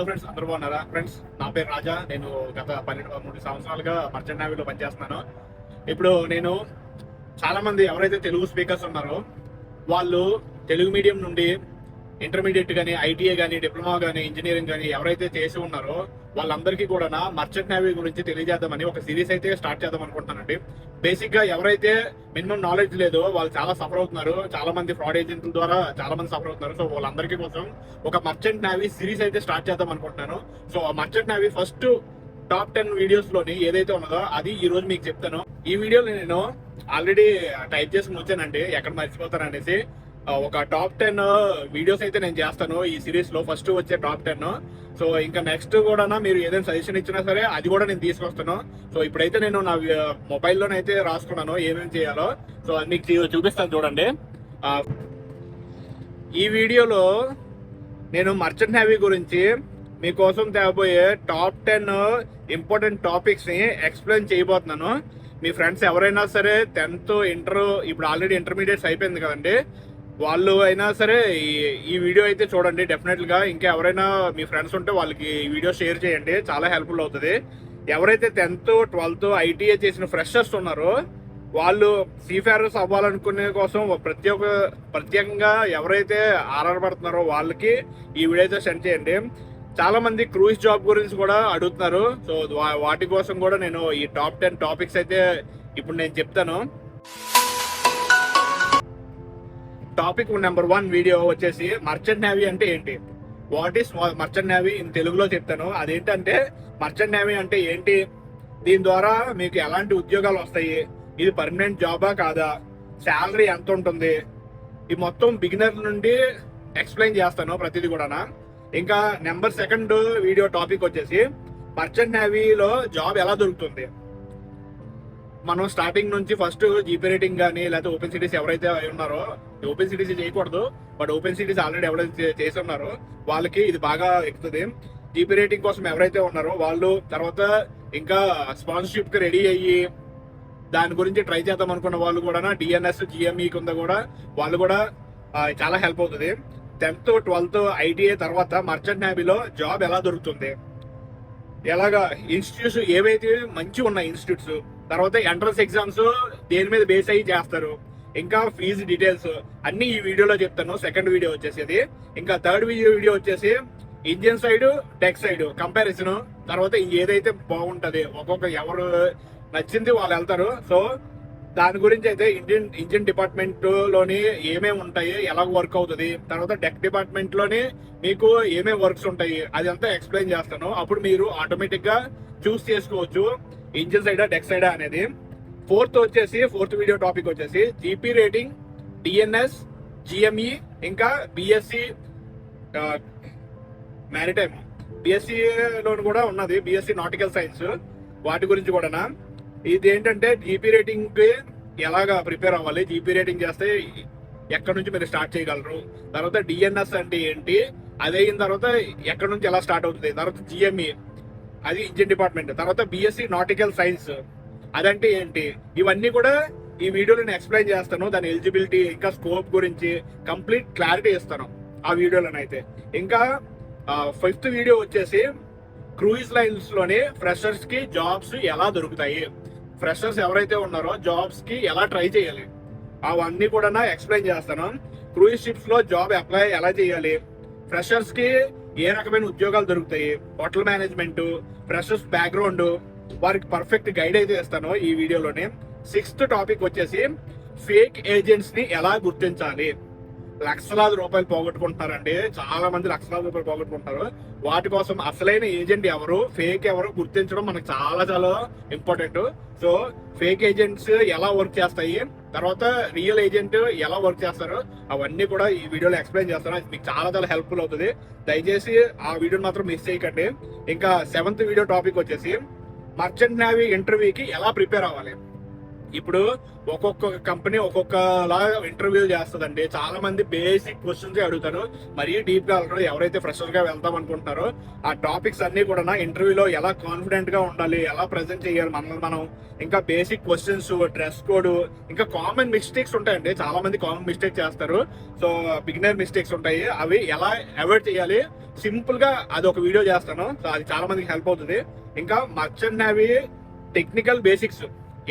Hello friends అందరూ బాగున్నారా? Friends నా పేరు రాజా. నేను గత పన్నెండు మూడు సంవత్సరాలుగా మర్చెంట్ నేవీలో పనిచేస్తున్నాను. ఇప్పుడు నేను చాలా మంది ఎవరైతే తెలుగు స్పీకర్స్ ఉన్నారో వాళ్ళు తెలుగు మీడియం నుండి ఇంటర్మీడియట్ కానీ ఐటీఐ కానీ డిప్లొమా కానీ ఇంజనీరింగ్ కానీ ఎవరైతే చేసి ఉన్నారో వాళ్ళందరికీ కూడా మర్చెంట్ నేవీ గురించి తెలియజేద్దామని ఒక సిరీస్ అయితే స్టార్ట్ చేద్దాం అనుకుంటున్నానండి. బేసిక్గా ఎవరైతే మినిమం నాలెడ్జ్ లేదో వాళ్ళు చాలా సఫర్ అవుతున్నారు. చాలా మంది ఫ్రాడ్ ఏజెంట్ల ద్వారా చాలా మంది సఫర్ అవుతున్నారు. సో వాళ్ళందరికీ కోసం ఒక మర్చెంట్ నావీ సిరీస్ అయితే స్టార్ట్ చేద్దాం అనుకుంటున్నాను. So merchant navy first top ten వీడియోస్లోని ఏదైతే ఉన్నదో అది ఈ రోజు మీకు చెప్తాను. ఈ వీడియోలో నేను ఆల్రెడీ టైప్ చేసి వచ్చానండి. ఎక్కడ మర్చిపోతాను అనేసి. ఒక టాప్ టెన్ వీడియోస్ అయితే నేను చేస్తాను ఈ సిరీస్లో. ఫస్ట్ వచ్చే టాప్ టెన్. సో ఇంకా నెక్స్ట్ కూడా మీరు ఏదైనా సజెషన్ ఇచ్చినా సరే అది కూడా నేను తీసుకొస్తాను. సో ఇప్పుడైతే నేను నా మొబైల్లోనైతే రాసుకున్నాను ఏమేమి చేయాలో. సో అది మీకు చూపిస్తాను చూడండి. ఈ వీడియోలో నేను మర్చెంట్ నేవీ గురించి మీకోసం తేబోయే టాప్ టెన్ ఇంపార్టెంట్ టాపిక్స్ని ఎక్స్ప్లెయిన్ చేయబోతున్నాను. మీ ఫ్రెండ్స్ ఎవరైనా సరే టెన్త్ ఇంటర్ ఇప్పుడు ఆల్రెడీ ఇంటర్మీడియట్స్ అయిపోయింది కదండి. వాళ్ళు అయినా సరే ఈ ఈ వీడియో అయితే చూడండి డెఫినెట్గా. ఇంకా ఎవరైనా మీ ఫ్రెండ్స్ ఉంటే వాళ్ళకి ఈ వీడియో షేర్ చేయండి చాలా హెల్ప్ఫుల్ అవుతుంది. ఎవరైతే టెన్త్ ట్వెల్త్ ఐటీఐ చేసిన ఫ్రెషర్స్ ఉన్నారో వాళ్ళు సీఫేరర్స్ అవ్వాలనుకునే కోసం ప్రత్యేక ప్రత్యేకంగా ఎవరైతే ఆరాటపడుతున్నారో వాళ్ళకి ఈ వీడియో అయితే సెండ్ చేయండి. చాలా మంది క్రూయిజ్ జాబ్ గురించి కూడా అడుగుతున్నారు. సో వా- వాటి కోసం కూడా నేను ఈ టాప్ టెన్ టాపిక్స్ అయితే ఇప్పుడు నేను చెప్తాను. టాపిక్ నెంబర్ వన్ వీడియో వచ్చేసి మర్చెంట్ నేవీ అంటే ఏంటి? What is merchant navy in తెలుగులో చెప్తాను. అదేంటంటే మర్చెంట్ నేవీ అంటే ఏంటి? దీని ద్వారా మీకు ఎలాంటి ఉద్యోగాలు వస్తాయి? ఇది పర్మనెంట్ జాబా కాదా? శాలరీ ఎంత ఉంటుంది? ఈ మొత్తం బిగినర్ నుండి ఎక్స్ప్లెయిన్ చేస్తాను ప్రతిదీ కూడా ఇంకా నెంబర్ సెకండ్ వీడియో టాపిక్ వచ్చేసి మర్చెంట్ నేవీలో జాబ్ ఎలా దొరుకుతుంది? మనం స్టార్టింగ్ నుంచి ఫస్ట్ జీపీ రేటింగ్ కానీ లేకపోతే ఓపెన్ సిటీస్ ఎవరైతే అయి ఉన్నారో ఓపెన్ సిటీస్ చేయకూడదు బట్ ఓపెన్ సిటీస్ ఆల్రెడీ ఎవరైతే చేసి ఉన్నారో వాళ్ళకి ఇది బాగా ఎక్కుతుంది. జీపీ రేటింగ్ కోసం ఎవరైతే ఉన్నారో వాళ్ళు తర్వాత ఇంకా స్పాన్సర్షిప్కి రెడీ అయ్యి దాని గురించి ట్రై చేద్దాం అనుకున్న వాళ్ళు కూడా డిఎన్ఎస్ జిఎంఈ కింద కూడా వాళ్ళు కూడా చాలా హెల్ప్ అవుతుంది. టెన్త్ ట్వెల్త్ ఐటీఐ తర్వాత మర్చెంట్ నేవీలో జాబ్ ఎలా దొరుకుతుంది? ఎలాగా ఇన్స్టిట్యూట్స్ ఏవైతే మంచి ఉన్నాయి ఇన్స్టిట్యూట్స్ తర్వాత ఎంట్రన్స్ ఎగ్జామ్స్ దేని మీద బేస్ అయ్యి చేస్తారు. ఇంకా ఫీజు డీటెయిల్స్ అన్ని ఈ వీడియోలో చెప్తాను. సెకండ్ వీడియో వచ్చేసి అది. ఇంకా థర్డ్ వీడియో వచ్చేసి engine side tech side comparison తర్వాత ఏదైతే బాగుంటది ఒక్కొక్క ఎవరు నచ్చింది వాళ్ళు వెళ్తారు. సో దాని గురించి అయితే ఇంజిన్ ఇంజిన్ డిపార్ట్మెంట్లోని ఏమేమి ఉంటాయి ఎలా వర్క్ అవుతుంది తర్వాత డెక్ డిపార్ట్మెంట్లోని మీకు ఏమేమి వర్క్స్ ఉంటాయి అదంతా ఎక్స్ప్లెయిన్ చేస్తాను. అప్పుడు మీరు ఆటోమేటిక్గా చూస్ చేసుకోవచ్చు ఇంజిన్ సైడా డెక్ సైడా అనేది. ఫోర్త్ వచ్చేసి ఫోర్త్ వీడియో టాపిక్ వచ్చేసి జీపీ రేటింగ్ డిఎన్ఎస్ జిఎంఈ ఇంకా బిఎస్సి మ్యారిటైమ్ బిఎస్సి కూడా ఉన్నది బిఎస్సి నాటికల్ సైన్స్. వాటి గురించి కూడా ఇది ఏంటంటే జీపీ రేటింగ్ ఎలాగా ప్రిపేర్ అవ్వాలి? జీపీ రేటింగ్ చేస్తే ఎక్కడ నుంచి మీరు స్టార్ట్ చేయగలరు? తర్వాత డిఎన్ఎస్ అంటే ఏంటి? అది అయిన తర్వాత ఎక్కడ నుంచి ఎలా స్టార్ట్ అవుతుంది? తర్వాత జిఎంఈ అది ఇంజిన్ డిపార్ట్మెంట్ తర్వాత బిఎస్సి నాటికల్ సైన్స్ అదంటే ఏంటి? ఇవన్నీ కూడా ఈ వీడియోలో నేను ఎక్స్ప్లెయిన్ చేస్తాను. దాని ఎలిజిబిలిటీ ఇంకా స్కోప్ గురించి కంప్లీట్ క్లారిటీ ఇస్తాను ఆ వీడియోలోనైతే ఇంకా ఫిఫ్త్ వీడియో వచ్చేసి క్రూయిజ్ లైన్స్ ఫ్రెషర్స్కి ఫ్రెషర్స్కి జాబ్స్ ఎలా దొరుకుతాయి? ఫ్రెషర్స్ ఎవరైతే ఉన్నారో జాబ్స్కి ఎలా ట్రై చేయాలి? అవన్నీ కూడా ఎక్స్ప్లెయిన్ చేస్తాను. క్రూయిజ్ షిప్స్లో జాబ్ అప్లై ఎలా చేయాలి? ఫ్రెషర్స్కి ఏ రకమైన ఉద్యోగాలు దొరుకుతాయి? హోటల్ మేనేజ్మెంట్ ఫ్రెషర్స్ బ్యాక్గ్రౌండ్ వారికి పర్ఫెక్ట్ గైడ్ అయితే ఇస్తాను ఈ వీడియోలోనే. సిక్స్త్ టాపిక్ వచ్చేసి ఫేక్ ఏజెంట్స్ని ఎలా గుర్తించాలి? లక్షలాది రూపాయలు పోగొట్టుకుంటున్నారండి. చాలా మంది లక్షలాది రూపాయలు పోగొట్టుకుంటారు వాటి కోసం అసలైన ఏజెంట్ ఎవరు ఫేక్ ఎవరు గుర్తించడం మనకు చాలా చాలా ఇంపార్టెంట్ సో ఫేక్ ఏజెంట్స్ ఎలా వర్క్ చేస్తాయి తర్వాత రియల్ ఏజెంట్ ఎలా వర్క్ చేస్తారు అవన్నీ కూడా ఈ వీడియోలో ఎక్స్ప్లెయిన్ చేస్తాను. అది మీకు చాలా చాలా హెల్ప్ఫుల్ అవుతుంది. దయచేసి ఆ వీడియోని మాత్రం మిస్ చేయకండి. ఇంకా సెవెంత్ వీడియో టాపిక్ వచ్చేసి మర్చెంట్ నేవీ ఇంటర్వ్యూకి ఎలా ప్రిపేర్ అవ్వాలి? ఇప్పుడు ఒక్కొక్క కంపెనీ ఒక్కొక్కలా ఇంటర్వ్యూ చేస్తుందండి. చాలా మంది బేసిక్ క్వశ్చన్స్ అడుగుతారు. మరీ డీప్గా వెళ్ళరు ఎవరైతే ఫ్రెషర్గా వెళ్తాం అనుకుంటున్నారో ఆ టాపిక్స్ అన్ని కూడా ఇంటర్వ్యూలో ఎలా కాన్ఫిడెంట్గా ఉండాలి ఎలా ప్రెజెంట్ చేయాలి మనల్ని మనం ఇంకా బేసిక్ క్వశ్చన్స్ డ్రెస్ కోడ్ ఇంకా కామన్ మిస్టేక్స్ ఉంటాయండి. చాలా మంది కామన్ మిస్టేక్ చేస్తారు. సో బిగినర్ మిస్టేక్స్ ఉంటాయి. అవి ఎలా అవాయిడ్ చేయాలి? సింపుల్గా అది ఒక వీడియో చేస్తాను. సో అది చాలా మందికి హెల్ప్ అవుతుంది. ఇంకా merchant navy technical basics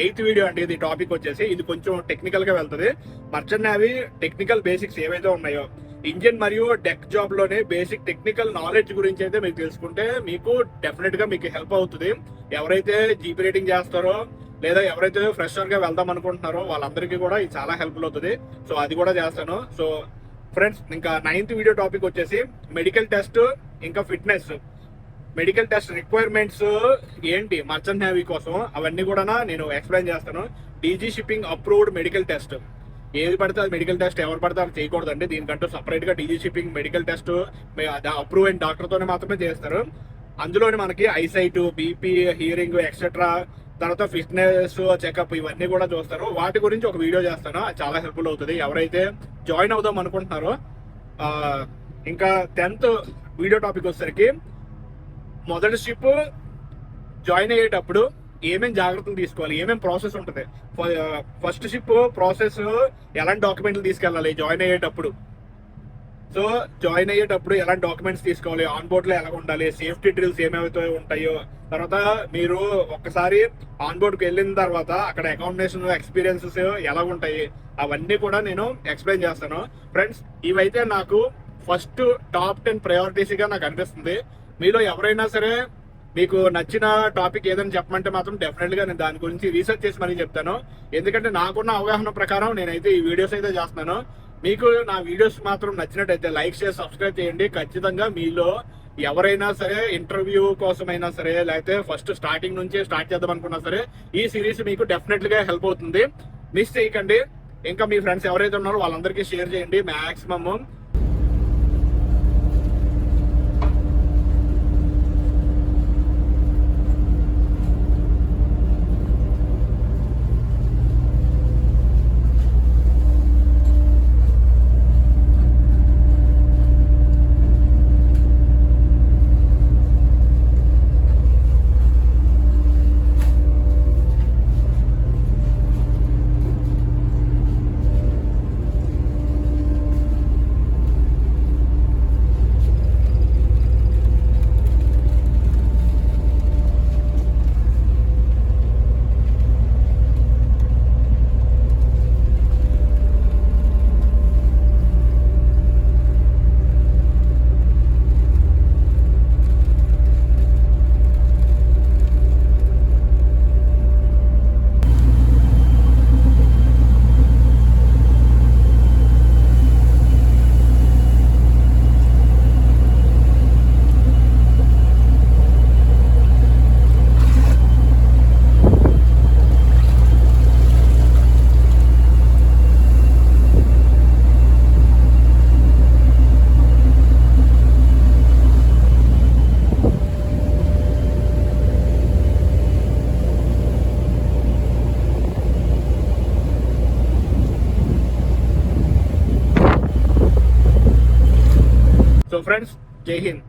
eighth video అండి ఇది టాపిక్ వచ్చేసి. ఇది కొంచెం టెక్నికల్గా వెళ్తుంది. మర్చెంట్ నేవీ టెక్నికల్ బేసిక్స్ ఏవైతే ఉన్నాయో ఇంజిన్ మరియు డెక్ జాబ్లోనే బేసిక్ టెక్నికల్ నాలెడ్జ్ గురించి అయితే మీకు తెలుసుకుంటే మీకు డెఫినెట్గా మీకు హెల్ప్ అవుతుంది. ఎవరైతే జీపీ రేటింగ్ చేస్తారో లేదా ఎవరైతే ఫ్రెషర్గా వెళ్దాం అనుకుంటున్నారో వాళ్ళందరికీ కూడా ఇది చాలా హెల్ప్ఫుల్ అవుతుంది. సో అది కూడా చేస్తాను. సో ఫ్రెండ్స్ ఇంకా నైన్త్ వీడియో టాపిక్ వచ్చేసి మెడికల్ టెస్ట్ ఇంకా ఫిట్నెస్ మెడికల్ టెస్ట్ రిక్వైర్మెంట్స్ ఏంటి? మర్చెంట్ నేవీ కోసం అవన్నీ కూడా నేను ఎక్స్ప్లెయిన్ చేస్తాను. DG shipping approved medical test. ఏది పడితే అది మెడికల్ టెస్ట్ ఎవరు పడితే అది చేయకూడదండి. దీనికంటూ సపరేట్గా DG shipping medical test approve అయిన డాక్టర్తోనే మాత్రమే చేస్తారు. అందులోని మనకి ఐసైట్ బీపీ హియరింగ్ ఎక్సెట్రా తర్వాత ఫిట్నెస్ చెకప్ ఇవన్నీ కూడా చూస్తారు. వాటి గురించి ఒక వీడియో చేస్తాను. చాలా హెల్ప్ఫుల్ అవుతుంది. ఎవరైతే జాయిన్ అవుదాం అనుకుంటున్నారో ఇంకా టెన్త్ వీడియో టాపిక్ వచ్చేసరికి మొదటి షిప్ జాయిన్ అయ్యేటప్పుడు ఏమేం జాగ్రత్తలు తీసుకోవాలి? ఏమేం ప్రాసెస్ ఉంటుంది? ఫస్ట్ షిప్ ప్రాసెస్ ఎలాంటి డాక్యుమెంట్లు తీసుకెళ్ళాలి? జాయిన్ అయ్యేటప్పుడు. సో జాయిన్ అయ్యేటప్పుడు ఎలాంటి డాక్యుమెంట్స్ తీసుకోవాలి? ఆన్ బోర్డ్లో ఎలా ఉండాలి? సేఫ్టీ డ్రిల్స్ ఏమైతే ఉంటాయో. తర్వాత మీరు ఒక్కసారి ఆన్ బోర్డ్కి వెళ్ళిన తర్వాత అక్కడ అకామిడేషన్ ఎక్స్పీరియన్సెస్ ఎలా ఉంటాయి? అవన్నీ కూడా నేను ఎక్స్ప్లెయిన్ చేస్తాను. ఫ్రెండ్స్ ఇవైతే నాకు ఫస్ట్ టాప్ టెన్ ప్రయారిటీస్గా నాకు అనిపిస్తుంది. మీలో ఎవరైనా సరే మీకు నచ్చిన టాపిక్ ఏదని చెప్పమంటే మాత్రం డెఫినెట్గా నేను దాని గురించి రీసెర్చ్ చేసి మరీ చెప్తాను. ఎందుకంటే నాకున్న అవగాహన ప్రకారం నేనైతే ఈ వీడియోస్ అయితే చేస్తున్నాను. మీకు నా వీడియోస్ మాత్రం నచ్చినట్టయితే లైక్ చేసి సబ్స్క్రైబ్ చేయండి. ఖచ్చితంగా మీలో ఎవరైనా సరే ఇంటర్వ్యూ కోసమైనా సరే లేకపోతే ఫస్ట్ స్టార్టింగ్ నుంచే స్టార్ట్ చేద్దాం అనుకున్నా సరే ఈ సిరీస్ మీకు డెఫినెట్గా హెల్ప్ అవుతుంది. మిస్ చేయకండి. ఇంకా మీ ఫ్రెండ్స్ ఎవరైతే ఉన్నారో వాళ్ళందరికీ షేర్ చేయండి. మాక్సిమం సో ఫ్రెండ్స్ జై హింద్